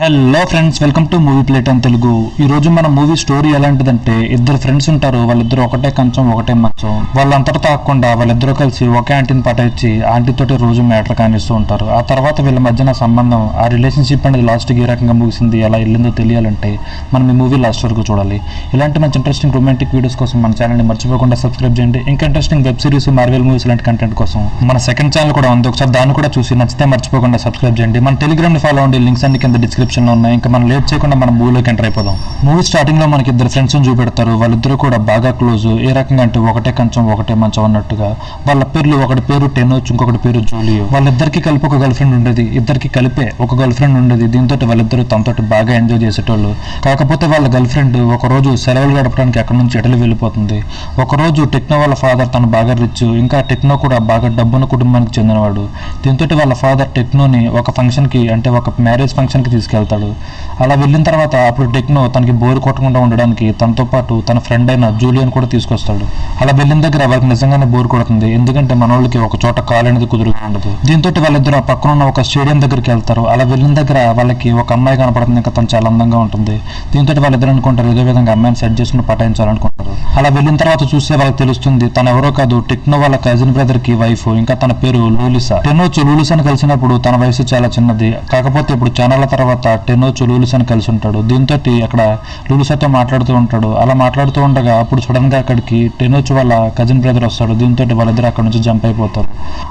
Hello friends welcome to movie plate and Telugu ఈ రోజు మన మూవీ స్టోరీ ఎలాంటిదంటే ఇద్దరు ఫ్రెండ్స్ ఉంటారు వాళ్ళిద్దరు ఒకటే కంచం ఒకటే మంచం. వాళ్ళంతటితో తాకుండా వాళ్ళిద్దరూ కలిసి ఒకే ఆంటీని పటాయించి ఆంటీ తోటి రోజు మ్యాటర్ కానిస్తూ ఉంటారు. ఆ తర్వాత వీళ్ళ మధ్యన సంబంధం ఆ రిలేషన్షిప్ అనేది లాస్ట్కి ఏ రకంగా ముగిసింది ఎలా వెళ్ళిందో తెలియాలంటే మనం ఈ మూవీ లాస్ట్ వరకు చూడాలి. ఇలాంటి మంచి ఇంట్రెస్టింగ్ రొమాంటిక్ వీడియోస్ కోసం మన ఛానల్ని మర్చిపోకుండా సబ్స్క్రైబ్ చేయండి. ఇంకా interesting web series Marvel movies లాంటి కంటెంట్ కోసం మన సెకండ్ ఛానల్ కూడా ఉంది. ఒకసారి దాన్ని కూడా చూసి నచ్చితే మర్చిపోకుండా సబ్స్క్రైబ్ చేయండి. మన టెలిగ్రామ్ని ఫాలో అవ్వండి. లింక్స్ అన్ని కింద డిస్క్రిప్షన్ లో ఉన్నాయి. ఇంకా మనం లేట్ చేయకుండా మనం మూవీలోకి ఎంటర్ అయిపోదాం. మూవీ స్టార్టింగ్లో మనకి ఇద్దరు ఫ్రెండ్స్ చూపెడతారు. వాళ్ళిద్దరూ కూడా బాగా క్లోజ్ ఏ రకంగా అంటే ఒకటే కంచం ఒకటే మంచం అన్నట్టుగా. వాళ్ళ పేర్లు ఒకటి పేరు టెనోచ్ ఇంకొకటి పేరు జూలియో వాళ్ళిద్దరికి కలిపి ఒక గర్ల్ ఫ్రెండ్ ఉండేది. ఇద్దరికి కలిపే ఒక గర్ల్ ఫ్రెండ్ ఉండేది. దీంతో వాళ్ళిద్దరూ తమతోటి బాగా ఎంజాయ్ చేసేటోళ్ళు. కాకపోతే వాళ్ళ గర్ల్ ఫ్రెండ్ ఒక రోజు సెలవులు గడపడానికి అక్కడ నుంచి ఇటలీ వెళ్ళిపోతుంది. ఒక రోజు టెక్నో వాళ్ళ ఫాదర్ తను బాగా రిచ్ ఇంకా టెక్నో కూడా బాగా డబ్బున్న కుటుంబానికి చెందినవాడు. దీంతో వాళ్ళ ఫాదర్ టెక్నోని ఒక ఫంక్షన్కి అంటే ఒక మ్యారేజ్ ఫంక్షన్కి తీసుకెళ్తాడు. అలా వెళ్ళిన తర్వాత అప్పుడు టెక్నో తనకి బోర్ కొట్టకుండా ఉండడానికి తనతో పాటు తన ఫ్రెండ్ అయిన జూలియన్ కూడా తీసుకొస్తాడు. అలా వెళ్ళిన దగ్గర వాళ్ళకి నిజంగానే బోర్ కొడుతుంది. ఎందుకంటే మన వాళ్ళకి ఒక చోట కాలు అనేది కుదురుగా ఉండదు. దీంతో వాళ్ళిద్దరు ఆ పక్కన ఉన్న ఒక స్టేడియం దగ్గరికి వెళ్తారు. అలా వెళ్ళిన దగ్గర వాళ్ళకి ఒక అమ్మాయి కనపడుతుంది. ఇంకా తను చాలా అందంగా ఉంటుంది. దీంతో వాళ్ళిద్దరు అనుకుంటారు ఏదో విధంగా అమ్మాయిని సెట్ చేసుకుని పటాయించాలనుకుంటారు. అలా వెళ్ళిన తర్వాత చూస్తే వాళ్ళకి తెలుస్తుంది తను ఎవరో కాదు టెక్నో వాళ్ళ కజిన్ బ్రదర్కి వైఫ్ ఇంకా తన పేరు లూలిసా. టెనోచు లూలిసాని కలిసినప్పుడు తన వయసు చాలా చిన్నది. కాకపోతే ఇప్పుడు చానాల తర్వాత టెనోచు అని కలిసి ఉంటాడు. దీంతో అక్కడ లూలిసాతో మాట్లాడుతూ ఉంటాడు. అలా మాట్లాడుతూ ఉండగా అప్పుడు సడన్గా అక్కడికి టెనోచు వాళ్ళ కజిన్ బ్రదర్ వస్తాడు. దీంతో వాళ్ళిద్దరు అక్కడ నుంచి జంప్ అయిపోతారు.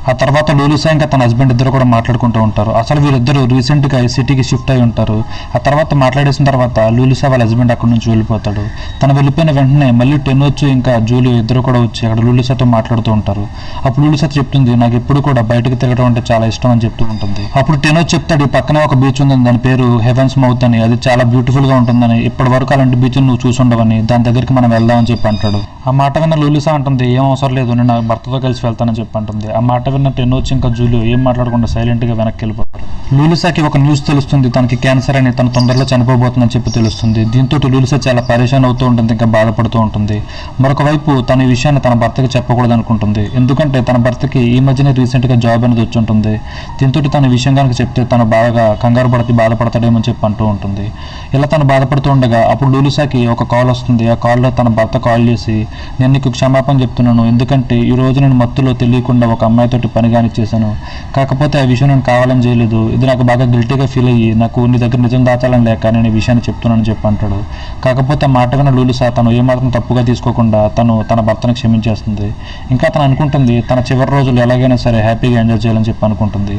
ఆ తర్వాత లూలిసా ఇంకా తన హస్బెండ్ ఇద్దరు కూడా మాట్లాడుకుంటూ ఉంటారు. అసలు వీరిద్దరు రీసెంట్గా సిటీకి షిఫ్ట్ అయి ఉంటారు. ఆ తర్వాత మాట్లాడేసిన తర్వాత లూలిసా వాళ్ళ హస్బెండ్ అక్కడ నుంచి వెళ్ళిపోతాడు. తను వెళ్ళిపోయిన వెంటనే మళ్ళీ టెన్ ఇంకా జూలియో ఇద్దరు కూడా వచ్చి అక్కడ లూలిసాతో మాట్లాడుతూ ఉంటారు. అప్పుడు లూలిసా చెప్తుంది నాకు ఎప్పుడు కూడా బయటకు తిరగడం అంటే చాలా ఇష్టం అని చెప్తూ ఉంటుంది. అప్పుడు టెనోచ్ చెప్తాడు పక్కనే ఒక బీచ్ ఉంది దాని పేరు హెవెన్స్ మౌత్ అని అది చాలా బ్యూటిఫుల్గా ఉంటుందని ఇప్పటి వరకు అలాంటి బీచ్ నువ్వు చూసుండవని దాని దగ్గరికి మనం వెళ్దామని చెప్పి అంటాడు. ఆ మాట విన్న లూలిసా అంటుంది ఏం అవసరం లేదు నేను నా భర్తతో కలిసి వెళ్తానని చెప్పి అంటుంది. ఆ మాట విన్న టెన్ వచ్చి ఇంకా జూలియో ఏం మాట్లాడకుండా సైలెంట్గా వెనక్కి వెళ్ళిపోతారు లూలిసాకి ఒక న్యూస్ తెలుస్తుంది తనకి క్యాన్సర్ అని తను తొందరలో చనిపోబోతుందని చెప్పి తెలుస్తుంది. దీంతో లూలిసా చాలా పరేషాన్ అవుతూ ఉంటుంది ఇంకా బాధపడుతూ ఉంటుంది. మరొక వైపు తన ఈ విషయాన్ని తన భర్తకి చెప్పకూడదు అనుకుంటుంది. ఎందుకంటే తన భర్తకి ఈ మధ్యనే రీసెంట్గా జాబ్ అనేది వచ్చి ఉంటుంది. దీంతో తన విషయం కనుక చెప్తే తను బాగా కంగారు పడితే బాధపడతాడేమో చెప్పి అంటూ ఉంటుంది. ఇలా తను బాధపడుతూ ఉండగా అప్పుడు లూలిసాకి ఒక కాల్ వస్తుంది. ఆ కాల్లో తన భర్త కాల్ చేసి నేను నీకు క్షమాపణ చెప్తున్నాను. ఎందుకంటే ఈ రోజు నేను మత్తులో తెలియకుండా ఒక అమ్మాయితోటి పని కానిచ్చేసాను కాకపోతే ఆ విషయం నేను కావాలని చేయలేదు. ఇది నాకు బాగా గిల్టీగా ఫీల్ అయ్యి నాకు నీ దగ్గర నిజం దాచాలని లేక నేను ఈ విషయాన్ని చెప్తున్నానని చెప్పి అంటాడు. కాకపోతే ఆ మాట విన్న లూలిసా తను ఏమాత్రం తప్పుగా తీసుకోకుండా తను తన భర్తను క్షమించేస్తుంది. ఇంకా తను అనుకుంటుంది తన చివరి రోజులు ఎలాగైనా సరే హ్యాపీగా ఎంజాయ్ చేయాలని చెప్పి అనుకుంటుంది.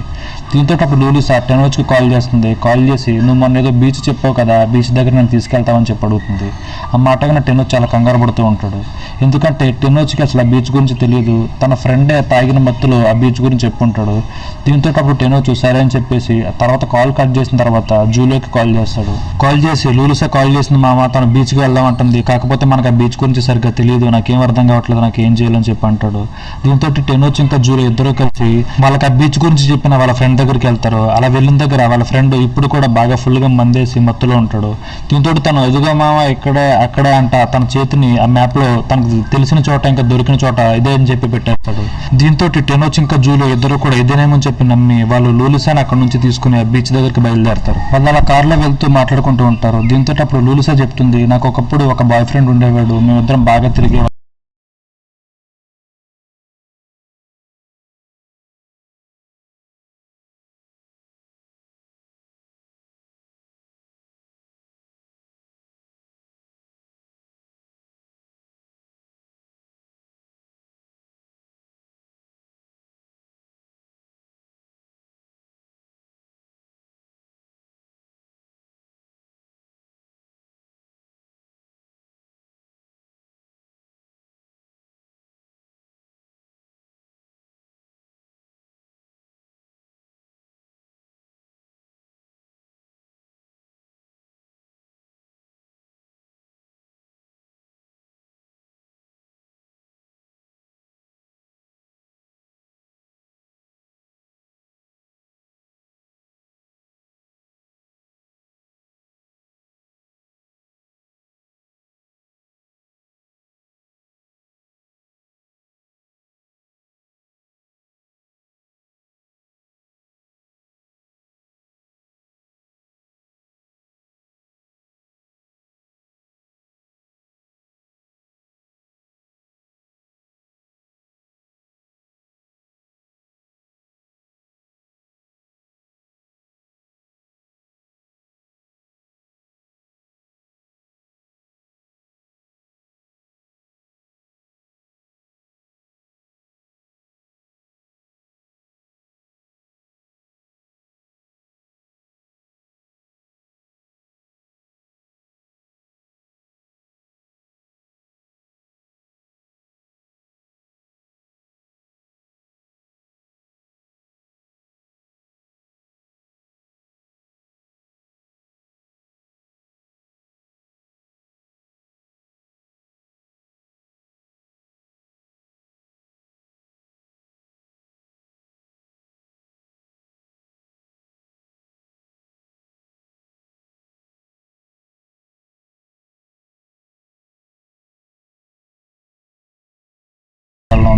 దీంతో అప్పుడు లూలిసా టెన్ వచ్చి కాల్ చేస్తుంది. కాల్ చేసి నువ్వు మొన్న ఏదో బీచ్ చెప్పావు కదా బీచ్ దగ్గర నేను తీసుకెళ్తామని చెప్పి అడుగుతుంది. ఆ మాట విన్న టెన్ చాలా కంగారు పడుతూ ఉంటాడు. ఎందుకంటే టెన్ వచ్చికి అసలు ఆ బీచ్ గురించి తెలియదు. తన ఫ్రెండే తాగిన మత్తులో ఆ బీచ్ గురించి చెప్పుంటాడు. దీంతో అప్పుడు టెనోచు సరే అని చెప్పేసి చేసి తర్వాత కాల్ కట్ చేసిన తర్వాత జూలోకి కాల్ చేస్తాడు. కాల్ చేసి లూలుసా కాల్ చేసింది మామ తన బీచ్కి వెళ్దాం అంటుంది. కాకపోతే మనకు ఆ బీచ్ గురించి సరిగ్గా తెలియదు నాకేం అర్థం కావట్లేదు నాకు ఏం చేయాలని చెప్పి అంటాడు. దీంతో టెనోచ్ ఇంకా జూలో ఇద్దరు కలిసి వాళ్ళకి ఆ బీచ్ గురించి చెప్పిన వాళ్ళ ఫ్రెండ్ దగ్గరికి వెళ్తారు. అలా వెళ్ళిన దగ్గర వాళ్ళ ఫ్రెండ్ ఇప్పుడు కూడా బాగా ఫుల్గా గా మందేసి మత్తులో ఉంటాడు. దీంతో తను ఎదుగా మామ ఇక్కడే అక్కడే అంట తన చేతిని ఆ మ్యాప్లో తనకు తెలిసిన చోట ఇంకా దొరికిన చోట ఇదే అని చెప్పి పెట్టేస్తాడు. దీంతో టెనోచ్ ఇంకా జూలో ఇద్దరు కూడా ఇదేనేమని చెప్పి నమ్మి వాళ్ళు లూలిసాని అక్కడ నుంచి తీసుకుని బీచ్ దగ్గరికి బయలుదేరతారు. వాళ్ళు అలా కార్లో వెళ్తూ మాట్లాడుకుంటూ ఉంటారు. దీంతో అప్పుడు లూలుసా చెప్తుంది నాకు ఒకప్పుడు ఒక బాయ్ ఫ్రెండ్ ఉండేవాడు. మేమిద్దరం బాగా తిరిగే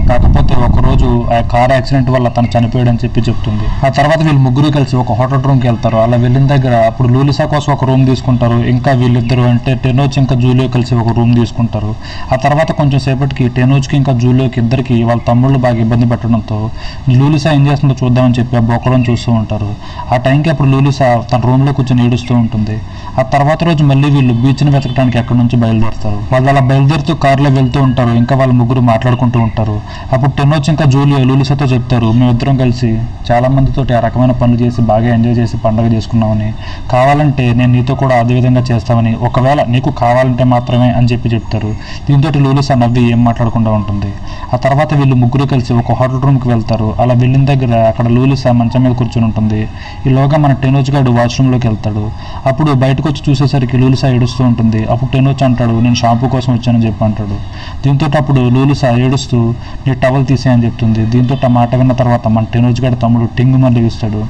కాకపోతే ఒక రోజు ఆ కార్ యాక్సిడెంట్ వల్ల తను చనిపోయాడని చెప్పి చెప్తుంది. ఆ తర్వాత వీళ్ళు ముగ్గురు కలిసి ఒక హోటల్ రూమ్కి వెళ్తారు. అలా వెళ్ళిన దగ్గర అప్పుడు లూలిసా కోసం ఒక రూమ్ తీసుకుంటారు. ఇంకా వీళ్ళిద్దరు అంటే టెనోజ్ ఇంకా జూలియో కలిసి ఒక రూమ్ తీసుకుంటారు. ఆ తర్వాత కొంచెం సేపటికి టెనోజ్కి ఇంకా జూలియోకి ఇద్దరికి వాళ్ళ తమ్ముళ్ళు బాగా ఇబ్బంది పెట్టడంతో లూలిసా ఏం చేస్తుందో చూద్దామని చెప్పి ఆ బొక్కలను చూస్తూ ఉంటారు. ఆ టైంకి అప్పుడు లూలిసా తన రూమ్లో కూర్చొని ఏడుస్తూ ఉంటుంది. ఆ తర్వాత రోజు మళ్ళీ వీళ్ళు బీచ్ని వెతకడానికి ఎక్కడి నుంచి బయలుదేరుతారు. వాళ్ళు అలా బయలుదేరుతూ కారులో వెళ్తూ ఉంటారు. ఇంకా వాళ్ళ ముగ్గురు మాట్లాడుకుంటూ ఉంటారు. అప్పుడు టెన్నోచ్ ఇంకా జూలీ లూలిసాతో చెప్తారు మేమిద్దరం కలిసి చాలా మందితోటి ఆ రకమైన పనులు చేసి బాగా ఎంజాయ్ చేసి పండగ చేసుకున్నామని. కావాలంటే నేను నీతో కూడా అదే విధంగా చేస్తామని ఒకవేళ నీకు కావాలంటే మాత్రమే అని చెప్పి చెప్తారు. దీంతో లూలిసా నవ్వి ఏం మాట్లాడకుండా ఉంటుంది. ఆ తర్వాత వీళ్ళు ముగ్గురు కలిసి ఒక హోటల్ రూమ్కి వెళ్తారు. అలా వెళ్ళిన దగ్గర అక్కడ లూలిసా మంచం మీద కూర్చొని ఉంటుంది. ఈలోగా మన టెనోజ్ గారు వాష్రూమ్లోకి వెళ్తాడు. అప్పుడు బయటకు వచ్చి చూసేసరికి లూలిసా ఏడుస్తూ ఉంటుంది. అప్పుడు టెనోజ్ అంటాడు నేను షాంపూ కోసం వచ్చానని చెప్పి అంటాడు. దీంతో అప్పుడు లూలిసా ఏడుస్తూ నీ టవల్ తీసేయని చెప్తుంది. దీంతో మాట విన్న తర్వాత మన టెనోజ్ గడ తమ్ముడు టింగ్ మళ్ళీ ఇస్తాడు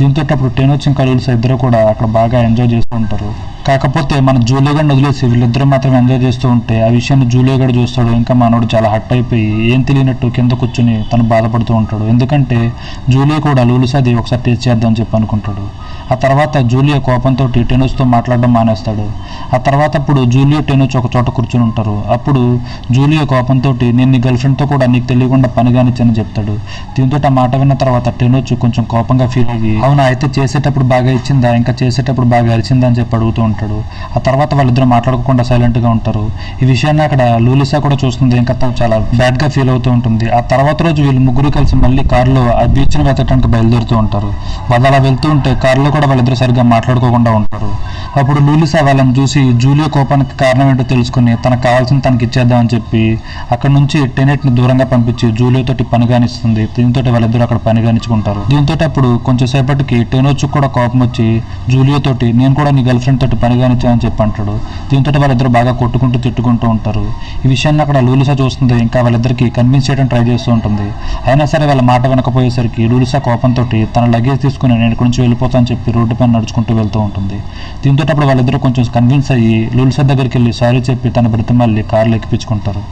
దీంతో అప్పుడు టెనోజ్ ఇంకా లూలిసా ఇద్దరు కూడా అక్కడ బాగా ఎంజాయ్ చేస్తూ ఉంటారు. కాకపోతే మన జూలియో వదిలేసి వీళ్ళిద్దరూ మాత్రం ఎంజాయ్ చేస్తూ ఉంటే ఆ విషయాన్ని జూలియో చూస్తాడు ఇంకా మనోడు చాలా హట్ అయిపోయి ఏం తెలియనట్టు కింద కూర్చుని తను బాధపడుతూ ఉంటాడు. ఎందుకంటే జూలియో కూడా లూలుసాది ఒకసారి టేస్ట్ చేద్దామని చెప్పి అనుకుంటాడు. ఆ తర్వాత జూలియో కోపంతో టెనోస్తో మాట్లాడడం మానేస్తాడు. ఆ తర్వాత అప్పుడు జూలియో టెనోచ్ ఒక చోట కూర్చుని ఉంటారు. అప్పుడు జూలియో కోపంతో నేను నీ గర్ల్ ఫ్రెండ్తో కూడా నీకు తెలియకుండా పని కానిచ్చని చెప్తాడు. దీంతో ఆ మాట విన్న తర్వాత టెనోచ్ కొంచెం కోపంగా ఫీల్ అయ్యి అవునా అయితే చేసేటప్పుడు బాగా ఇచ్చిందా? ఇంకా చేసేటప్పుడు బాగా అరిచిందా? అని చెప్పి అడుగుతూ ఉంటాడు. ఆ తర్వాత వాళ్ళిద్దరు మాట్లాడకుండా సైలెంట్గా ఉంటారు. ఈ విషయాన్ని అక్కడ లూలిసా కూడా చూస్తుంది. ఇంకా తను చాలా బ్యాడ్గా ఫీల్ అవుతూ ఉంటుంది. ఆ తర్వాత రోజు వీళ్ళు ముగ్గురు కలిసి మళ్ళీ కారులో ఆ బీచ్ని వెతకడానికి బయలుదేరుతూ ఉంటారు. వాళ్ళు అలా వెళ్తూ ఉంటే కారులో కూడా వాళ్ళిద్దరు సరిగ్గా మాట్లాడుకోకుండా ఉంటారు. అప్పుడు లూలిసా వాళ్ళని చూసి జూలియో కోపానికి కారణం ఏంటో తెలుసుకుని తనకు కావాల్సింది తనకి ఇచ్చేద్దామని చెప్పి అక్కడ నుంచి టెనెట్ని దూరంగా దూరంగా పంపించి జూలియో తోటి పని కానిస్తుంది దీంతో వాళ్ళిద్దరు అక్కడ పని కానించుకుంటారు దీంతో అప్పుడు కొంచెం సేపటికి టెనోచ్ కూడా కోపం వచ్చి జూలియో తోటి నేను కూడా నీ గర్ల్ ఫ్రెండ్ తోటి పని కానిచ్చానని చెప్పి అంటాడు. దీంతో వాళ్ళిద్దరు బాగా కొట్టుకుంటూ తిట్టుకుంటూ ఉంటారు. ఈ విషయాన్ని అక్కడ లూలిసా చూస్తుంది. ఇంకా వాళ్ళిద్దరికి కన్విన్స్ చేయడం ట్రై చేస్తూ ఉంటుంది. అయినా సరే వాళ్ళ మాట వినకపోయేసరికి లూలిసా కోపంతో తన లగేజ్ తీసుకుని నేను ఇక్కడి నుంచి వెళ్ళిపోతానని చెప్పి రోడ్డు పైన నడుచుకుంటూ వెళ్తూ ఉంటుంది. దీంతో అప్పుడు వాళ్ళిద్దరూ కొంచెం కన్విన్స్ అయ్యి లూలిసా దగ్గరికి వెళ్ళి సారీ చెప్పి తన బ్రతిమల్లి కార్లు ఎక్కిపించుకుంటారు.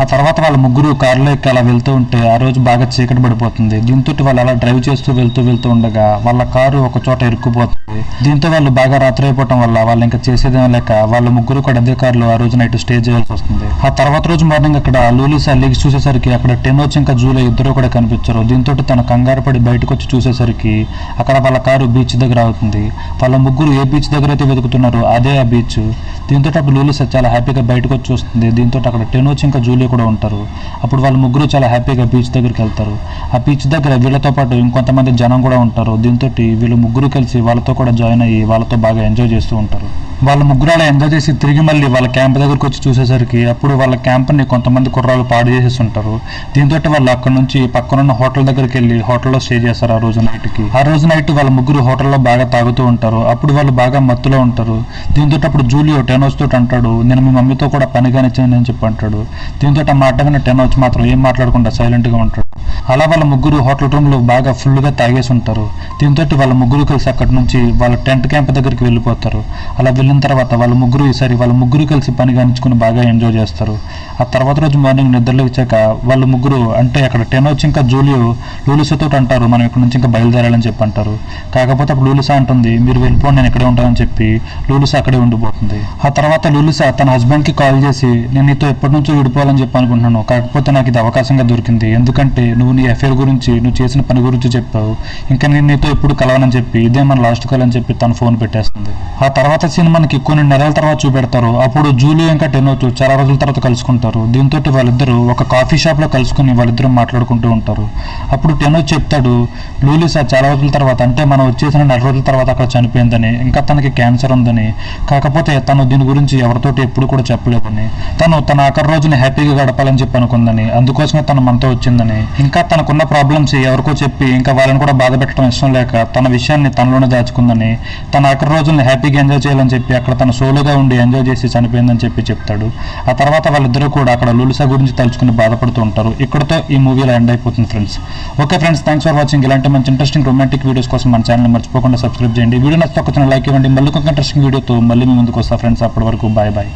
ఆ తర్వాత వాళ్ళ ముగ్గురు కారులో ఎక్కి అలా వెళ్తూ ఉంటే ఆ రోజు బాగా చీకటి పడిపోతుంది. దీంతో వాళ్ళు అలా డ్రైవ్ చేస్తూ వెళ్తూ వెళ్తూ ఉండగా వాళ్ళ కారు ఒక చోట ఇరుక్కుపోతుంది. దీంతో వాళ్ళు బాగా రాత్రి అయిపోవటం వల్ల వాళ్ళు ఇంకా చేసేదేం లేక వాళ్ళ ముగ్గురు కూడా అదే కారులో ఆ రోజు నైట్ స్టే చేయాల్సి వస్తుంది. ఆ తర్వాత రోజు మార్నింగ్ అక్కడ లూలిసా లీగ్స్ చూసేసరికి అక్కడ టెనోచ్ ఇంకా జూలై ఇద్దరు కూడా కనిపించరు. దీంతో తన కంగారు పడి బయటకు వచ్చి చూసేసరికి అక్కడ వాళ్ళ కారు బీచ్ దగ్గర అవుతుంది వాళ్ళ ముగ్గురు ఏ బీచ్ దగ్గర అయితే వెతుకుతున్నారో అదే ఆ బీచ్. దీంతో అప్పుడు లూలిసా చాలా హ్యాపీగా బయటకు వచ్చి చూస్తుంది. దీంతో అక్కడ టెనోచ్ ఇంకా జూలీ జూలియో కూడా ఉంటారు. అప్పుడు వాళ్ళు ముగ్గురు చాలా హ్యాపీగా బీచ్ దగ్గరికి వెళ్తారు. ఆ బీచ్ దగ్గర వీళ్ళతో పాటు ఇంకొంతమంది జనం కూడా ఉంటారు. దీంతో వీళ్ళు ముగ్గురు కలిసి వాళ్ళతో కూడా జాయిన్ అయ్యి వాళ్ళతో బాగా ఎంజాయ్ చేస్తూ ఉంటారు. వాళ్ళ ముగ్గురు అలా ఎంజాయ్ చేసి తిరిగి మళ్ళీ వాళ్ళ క్యాంప్ దగ్గరకు వచ్చి చూసేసరికి అప్పుడు వాళ్ళ క్యాంప్ని కొంతమంది కుర్రాలు పాడు చేసేసి ఉంటారు. దీంతో వాళ్ళు అక్కడ నుంచి పక్కనున్న హోటల్ దగ్గరికి వెళ్ళి హోటల్లో స్టే చేస్తారు ఆ రోజు నైట్కి. ఆ రోజు నైట్ వాళ్ళ ముగ్గురు హోటల్లో బాగా తాగుతూ ఉంటారు. అప్పుడు వాళ్ళు బాగా మత్తులో ఉంటారు. దీంతో అప్పుడు జూలియో టెనోస్ తోటి అంటాడు నేను మీ మమ్మీతో కూడా పని కానిచ్చాను అని చెప్పి అంటాడు. దీంతో ఆ మాట విన్న మాత్రం ఏం మాట్లాడకుండా సైలెంట్గా ఉంటాడు. అలా వాళ్ళ ముగ్గురు హోటల్ రూమ్లో బాగా ఫుల్గా తాగేసి ఉంటారు. దీంతో వాళ్ళ ముగ్గురు కలిసి అక్కడి నుంచి వాళ్ళ టెంట్ క్యాంప్ దగ్గరికి వెళ్ళిపోతారు. అలా వెళ్ళిన తర్వాత వాళ్ళ ముగ్గురు ఈసారి వాళ్ళ ముగ్గురు కలిసి పని కానించుకుని బాగా ఎంజాయ్ చేస్తారు. ఆ తర్వాత రోజు మార్నింగ్ నిద్రలో ఇచ్చాక వాళ్ళ ముగ్గురు అంటే అక్కడ టెన్ వచ్చి ఇంకా జూలియో లూలిసాతో అంటారు మనం ఇక్కడ నుంచి ఇంకా బయలుదేరాలని చెప్పి అంటారు. కాకపోతే అప్పుడు లూలిసా అంటుంది మీరు వెళ్ళిపోండి నేను ఇక్కడే ఉంటానని చెప్పి లూలిసా అక్కడే ఉండిపోతుంది. ఆ తర్వాత లూలిసా తన హస్బెండ్కి కాల్ చేసి నేను నీతో ఎప్పటి నుంచో విడిపోవాలని చెప్పి అనుకుంటున్నాను. కాకపోతే నాకు ఇది అవకాశంగా దొరికింది. ఎందుకంటే నువ్వు నీ అఫేర్ గురించి నువ్వు చేసిన పని గురించి చెప్పావు. ఇంకా నేను నీతో ఎప్పుడు కలవనని చెప్పి ఇదే మన లాస్ట్ కాల్ అని చెప్పి తను ఫోన్ పెట్టేస్తుంది. ఆ తర్వాత సీన్ మనకి కొన్ని నెలల తర్వాత చూపెడతారు. అప్పుడు జూలీ ఇంకా టెనోచు చాలా రోజుల తర్వాత కలుసుకుంటారు. దీంతో వాళ్ళిద్దరూ ఒక కాఫీ షాప్లో కలుసుకుని వాళ్ళిద్దరూ మాట్లాడుకుంటూ ఉంటారు. అప్పుడు టెనోచ్ చెప్తాడు లూలిసా చాలా రోజుల తర్వాత అంటే మనం వచ్చేసిన నెల రోజుల తర్వాత అక్కడ చనిపోయిందని ఇంకా తనకి క్యాన్సర్ ఉందని. కాకపోతే తను దీని గురించి ఎవరితోటి ఎప్పుడు కూడా చెప్పలేదని. తను తన ఆఖరి రోజుని హ్యాపీగా గడపాలని చెప్పి అనుకుందని. అందుకోసమే తను మనతో వచ్చిందని. ఇంకా తనకున్న ప్రాబ్లమ్స్ ఎవరికో చెప్పి ఇంకా వాళ్ళని కూడా బాధ పెట్టడం ఇష్టం లేక తన విషయాన్ని తనలోనే దాచుకుందని తన ఆఖరి రోజుల్ని హ్యాపీగా ఎంజాయ్ చేయాలని చెప్పి అక్కడ తన సోలోగా ఉండి ఎంజాయ్ చేసి చనిపోయిందని చెప్పి చెప్తాడు. ఆ తర్వాత వాళ్ళిద్దరూ కూడా అక్కడ లులిసా గురించి తలుచుకుని బాధపడుతూ ఉంటారు. ఇక్కడతో ఈ మూవీలో ఎండ్ అయిపోతుంది friends okay friends thanks for watching ఇలాంటి మంచి ఇంట్రెస్టింగ్ రొమాంటిక్ వీడియోస్ కోసం మన ఛానల్ మర్చిపోకుండా సబ్స్క్రైబ్ చేయండి. వీడియో నచ్చితే ఒక లైక్ ఇవ్వండి. మళ్ళీ ఒక ఇంట్రెస్టింగ్ వీడియోతో మళ్ళీ మీ ముందుకు వస్తా ఫ్రెండ్స్ అప్పటి వరకు బాయ్ బాయ్